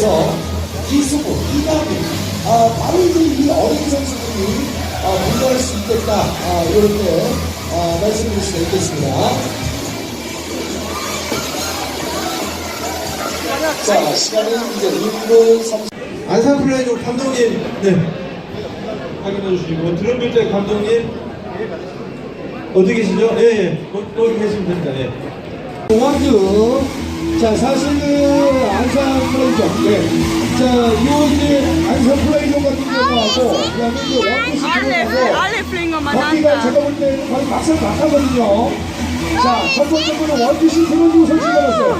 선수에서 이승우, 이강인, 아, 바로 이제 이 어린 선수들이 아, 분발할 수 있겠다. 아, 이렇게 아, 말씀드릴 수가 있겠습니다. 자, 시간은 이제 1분 30. 안산 플라이도 감독님, 네. 확인해 주시고, 드럼 빌대 감독님, 어디 계시죠? 예, 예. 거- 거기 계시면 됩니다, 예. 원주. 자, 사실은 안산 플레이존. 네. 자, 요 이제 안산 플레이존 같은 경우하고, 그 다음에 이제 man 거기가 andra. 제가 볼 때는 거의 막상 막하거든요. 자, 첫 번째 분은 시 들어주고 선수가 왔어요.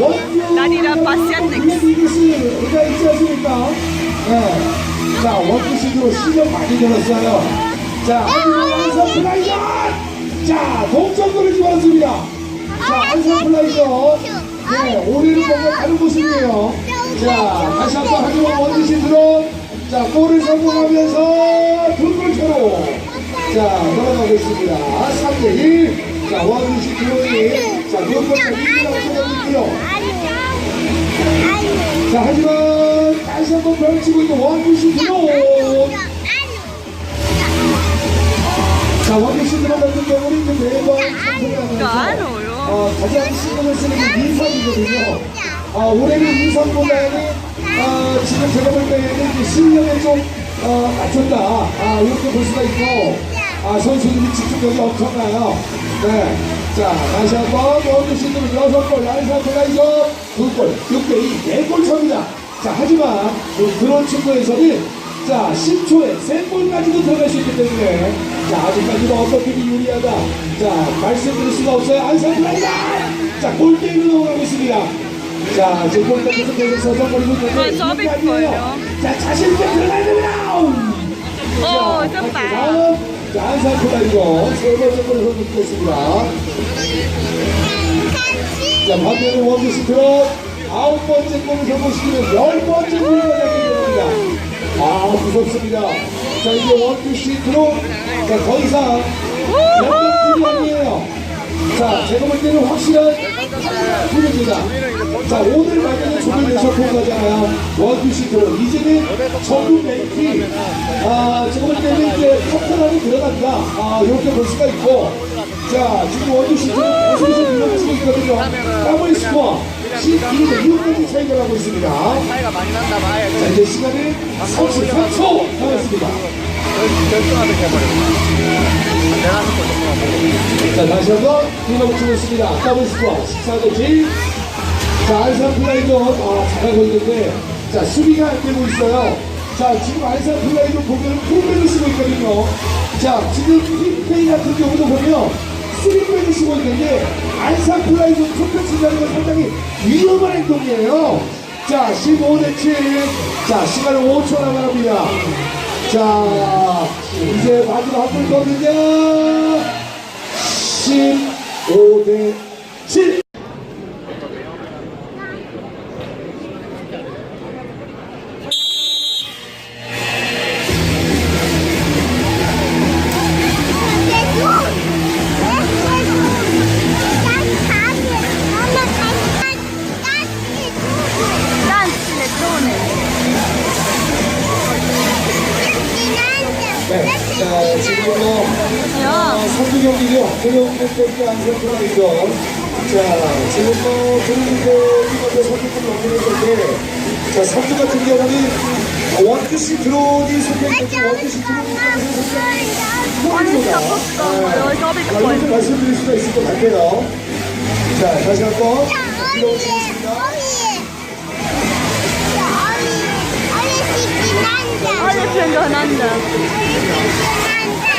원주. 나디라 파시안넥스. 이것이 의가 있지 않습니까? 네. 자, 시도 실력 많이 늘었어요. 자, 하지만 안산 플레이존! 자, 동점골을 집어넣습니다. 자, 안산 플레이존. 네, 올해는 뭔가 다른 모습이에요. 자, 다시 한번 하지만 원주시 들어. 자, 골을 성공하면서 두골 차로. 자, 돌아가고 있습니다. 3대1. 자, 원주시 들어오니. 자, 두골 차로 1라고 들어있고요. 자, 하지만 다시 한번 펼치고 있는 원주시 들어. 자, 원주시 들어 같은 경우는 이제 매번 참석하면서 Gaano요. 어, 가장 신경을 쓰는 게 인상이거든요. 아, 올해는 인상보다는 아, 지금 제가 볼 때는 실력에 좀 어, 맞췄다. 아, 이렇게 볼 수가 있고 아, 선수들이 집중력이 엄청나요. 네. 자, 다시 한 번, 원주 시즌은 여섯 골, 안산 플라이저 두 골, 6대2, 네골 차입니다. 자, 하지만 그 그런 친구에서는 자, 10초에 3골까지도 들어갈 수 있기 때문에 자, 아직까지도 어떤 팀이 유리하다. 자, 말씀드릴 수가 없어요. 안산 플라이저! 자, 골대로 넘어가고 있습니다. 자, 지금 골대 계속해서 서성거리고 있는데 서비스 아니에요. 거예요. 자, 자신 있게 들어가야 됩니다. 오, 자, 좋다. 다음, 자, 안산 플라이저 세 번째 골을 선택했습니다. 자, 반면에 원주시 트롯 아홉 번째 골을 성공시키면 열 번째 골을 잡게 됩니다. 아, 무섭습니다. 자, 이제 원주시 트롯 자, 더 이상 연관 팀이 아니에요. 자, 제가 볼 때는 확실한 팀입니다. 자, 오늘 만약에 조별 예선 통과잖아요. 원주시 트롯. 이제는 전국 메이티, 아, 제가 볼 때는 이제 커플안에 들어간다. 아, 이렇게 볼 수가 있고. 자, 지금 원주시 트롯 계속해서 밀어치고 있거든요. 더블 스코어. 12대 6까지 차이가 나고 있습니다. 차이가 많이 난다 봐야 자, 이제 시간은 33초 남았습니다. 내가 하는 거 정말 자, 다시 한번 밀어붙이고 있습니다. 더블 스코어 14대 7. 자, 안산 플라이도 아, 잘하고 있는데, 자, 수비가 안 되고 있어요. 자, 지금 안산 플라이도 보면 풀백을 쓰고 있거든요. 자, 지금 팀페이 같은 경우도 보면 수비백을 쓰고 있는데, 안산 플라이도 풀백 쓴다는 건 상당히 위험한 행동이에요. 자, 15대 7. 자, 시간은 5초 남아갑니다. 자, 이제 마지막 한분 거든요. 15대 7. 안선 플라이죠. 자, 지금 뭐, 그리고 먼저 선두권 넘기는데, 자, 3주 같은 경우는 원투시 드론이 선택했고, 원투시 드론이 자, 이렇게 말씀드릴 수가 있을 것 같아요. 자, 다시 한 번. 밀어보시겠습니다. Ale flyger han andra. 자, 다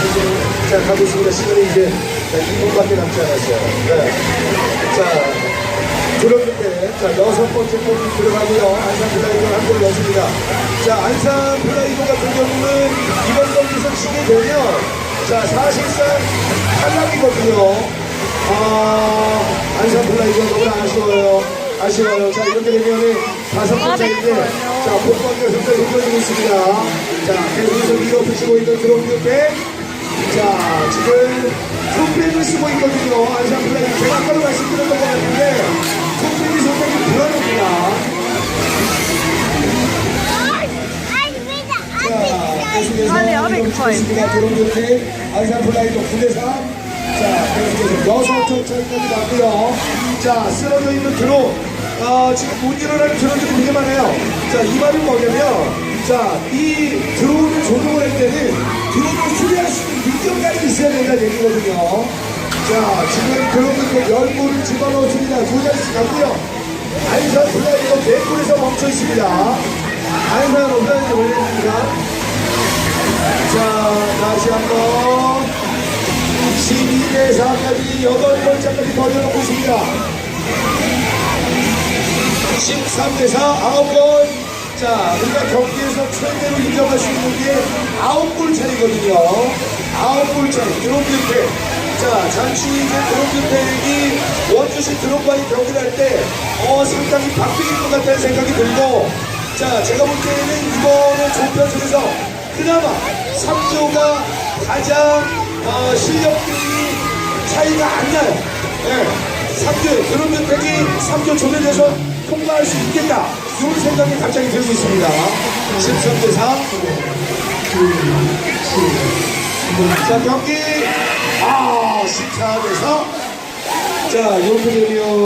이제, 자, 가고 있습니다. 시간이 이제 2분밖에 남지 않았어요. 네. 자, 들었는데, 자, 여섯 번째 골이 들어가고요. 안산 플라이도 한골 넣습니다. 자, 안산 플라이도 같은 경우는 이번 경기에서 치게 되면, 자, 사실상 탈락이거든요. 아, 안산 플라이도 너무 아쉬워요. 아쉬워요. 자, 이렇게 되면은 다섯 번째인데, 자, 복권과 선수를 보여주고 있습니다. 자, 계속해서 밀어붙이고 있는 드론 백 자, 지금 손필을 쓰고 있거든요. 안산 플레이. 제가 아까도 말씀드렸던 것 같은데, 손필이 상당히 불안합니다. 자, 계속해서 이동주겠습니다. 드론조태 안산 플라이도 9대3. 자, 계속해서 여섯 점차까지 나고요. 자, 쓰러져 있는 드론. 아, 지금 못 일어나는 드론들이 되게 많아요. 자, 이 말은 뭐냐면, 자, 이 드론을 조종할 때는 드론을 수리할 수 있는 능력까지 있어야 된다는 얘기거든요. 자 지금 드론들 열물을 집어넣었습니다. 두 잔씩 갔고요. 안산 플라이도 개꿀에서 멈춰 있습니다. 안산 플라이도 올렸습니다. 자 다시 한 번. 12대 4까지 8번째까지 벌려놓고 있습니다. 13대 4 9골. 자 우리가 경기에서 최대로 인정할 수 있는 게 9골 차이거든요 9골 차이 드론 뷰택 자 잠시 이제 드론 뷰택이 원주시 드론과의 경기를 할때 어, 상당히 박빙일 것 같다는 생각이 들고 자 제가 볼 때는 이번에 조편석에서 그나마 3조가 가장 어, 실력들이 차이가 안 나요. 예. 3조 드론 뷰택이 3조 조변에서 통과할 수 있겠다. 이런 생각이 갑자기 들고 있습니다. 13대 4 자 경기. 아 14대 4 자, 되면